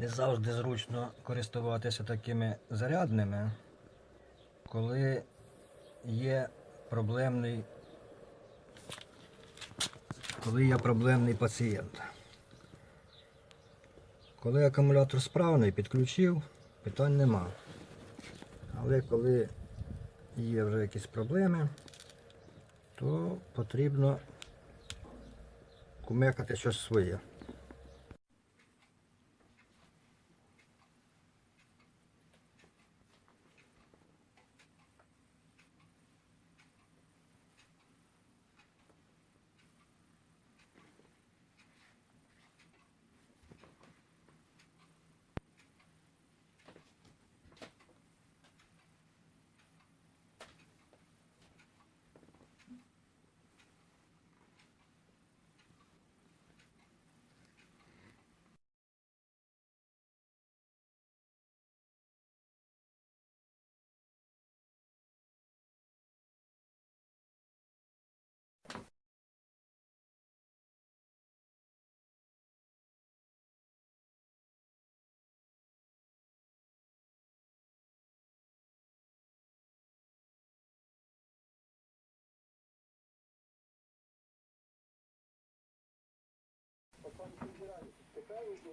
Не завжди зручно користуватися такими зарядними, коли є проблемний, коли є проблемний пацієнт. Коли акумулятор справний, підключив, питань нема. Але коли є вже якісь проблеми, то потрібно кумекати щось своє.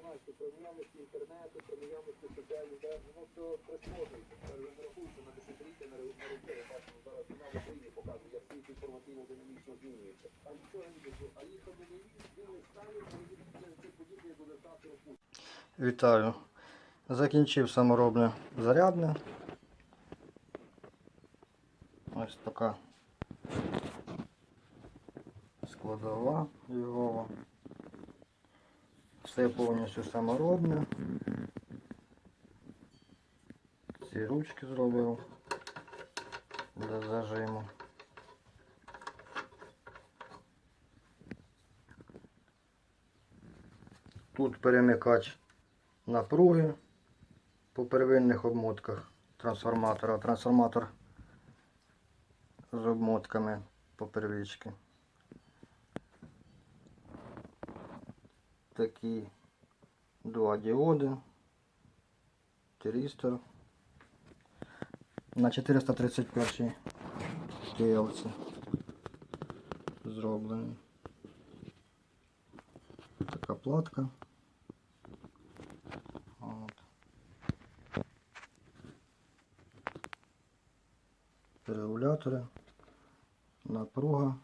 Така інформація про наявності інтернету, про наявності соціальних де воно все присмотрюється. Це не рахується на десятиліття на ру- на руки. Бачимо зараз війна в Україні показує, як світ інформативно динамічно змінюється. А нічого не буде. А їхати не він стані, це подібне буде стати опустити. Вітаю. Закінчив саморобне зарядне. Ось така складова його. Все повністю саморобне. Ці ручки зробив для зажиму. Тут перемикач напруги по первинних обмотках трансформатора. Трансформатор з обмотками по первички. Такі два діоди. Тиристор. На 431 TLC зроблений. Така платка. От. Регулятори, напруга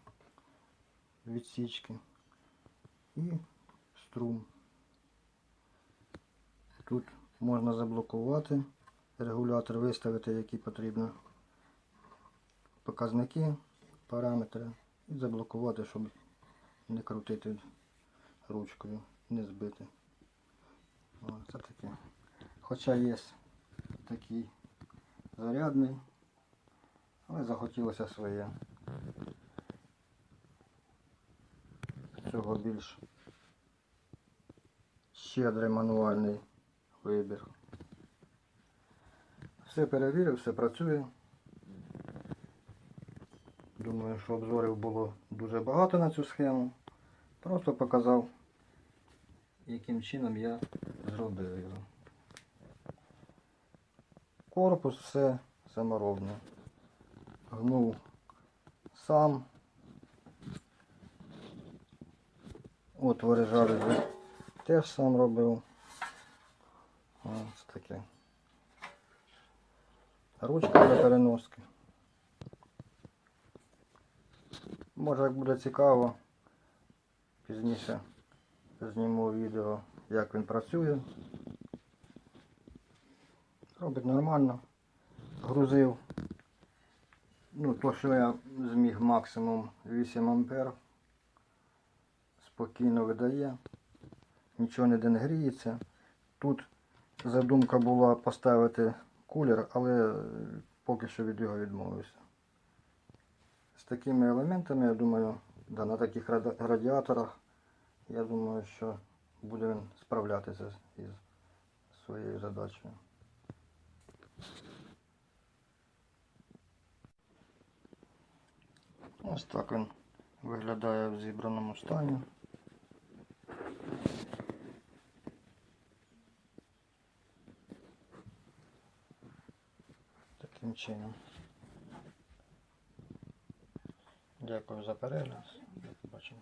відсічки і струм. Тут можна заблокувати регулятор, виставити, які потрібно показники, параметри і заблокувати, щоб не крутити ручкою, не збити. Це таке. Хоча є такий зарядний, але захотілося своє. Цього більш щедрий мануальний вибір. Все перевірив, все працює. Думаю, що обзорів було дуже багато на цю схему. Просто показав, яким чином я зробив його. Корпус все саморобне. Гнув сам. Отвори жалюзі теж сам робив. Ось таке. Ручка для переноски. Може як буде цікаво, пізніше зніму відео, як він працює. Робить нормально. Грузив. Ну, то, що я зміг максимум 8 ампер. Спокійно видає. Нічого ніде не гріється. Тут задумка була поставити кулер, але поки що від його відмовився. З такими елементами, я думаю, да, на таких радіаторах, я думаю, що буде він справлятися із своєю задачею. Ось так він виглядає в зібраному стані. Таким чином. Дякую за перегляд. Побачення.